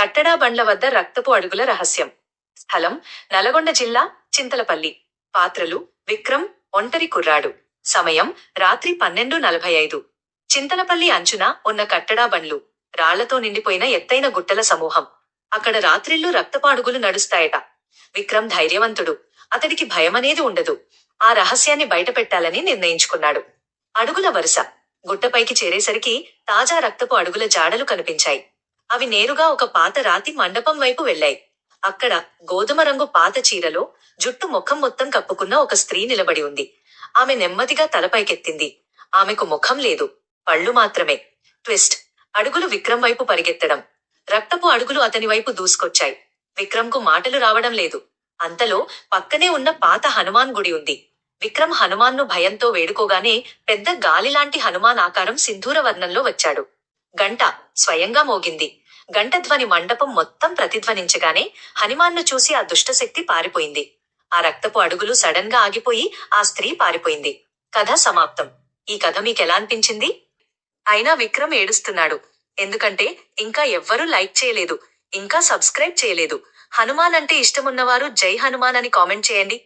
కట్టడా బండ్ల వద్ద రక్తపు అడుగుల రహస్యం. స్థలం నల్గొండ జిల్లా చింతలపల్లి. పాత్రలు విక్రమ్ ఒంటరి కుర్రాడు. సమయం రాత్రి పన్నెండు నలభై ఐదు. చింతలపల్లి అంచున ఉన్న కట్టడా బండ్లు రాళ్ళతో నిండిపోయిన ఎత్తైన గుట్టల సమూహం. అక్కడ రాత్రిళ్ళు రక్తపాడుగులు నడుస్తాయట. విక్రమ్ ధైర్యవంతుడు. అతడికి భయమనేది ఉండదు. ఆ రహస్యాన్ని బయటపెట్టాలని నిర్ణయించుకున్నాడు. అడుగుల వరుస. గుట్టపైకి చేరేసరికి తాజా రక్తపు అడుగుల జాడలు కనిపించాయి. అవి నేరుగా ఒక పాత రాతి మండపం వైపు వెళ్ళాయి. అక్కడ గోధుమ రంగు పాత చీరలో జుట్టు ముఖం మొత్తం కప్పుకున్న ఒక స్త్రీ నిలబడి ఉంది. ఆమె నెమ్మదిగా తలపైకెత్తింది. ఆమెకు ముఖం లేదు. పళ్ళు మాత్రమే. ట్విస్ట్. అడుగులు విక్రమ్ వైపు పరిగెత్తడం. రక్తపు అడుగులు అతని వైపు దూసుకొచ్చాయి. విక్రమ్కు మాటలు రావడం లేదు. అంతలో పక్కనే ఉన్న పాత హనుమాన్ గుడి ఉంది. విక్రమ్ హనుమాన్ను భయంతో వేడుకోగానే పెద్ద గాలిలాంటి హనుమాన్ ఆకారం సింధూర వర్ణంలో వచ్చాడు. గంట స్వయంగా మోగింది. గంటధ్వని మండపం మొత్తం ప్రతిధ్వనించగానే హనుమాన్ను చూసి ఆ దుష్టశక్తి పారిపోయింది. ఆ రక్తపు అడుగులు సడన్గా ఆగిపోయి ఆ స్త్రీ పారిపోయింది. కథ సమాప్తం. ఈ కథ మీకెలా అనిపించింది? అయినా విక్రమ్ ఏడుస్తున్నాడు. ఎందుకంటే ఇంకా ఎవ్వరూ లైక్ చేయలేదు. ఇంకా సబ్స్క్రైబ్ చేయలేదు. హనుమాన్ అంటే ఇష్టమున్నవారు జై హనుమాన్ అని కామెంట్ చేయండి.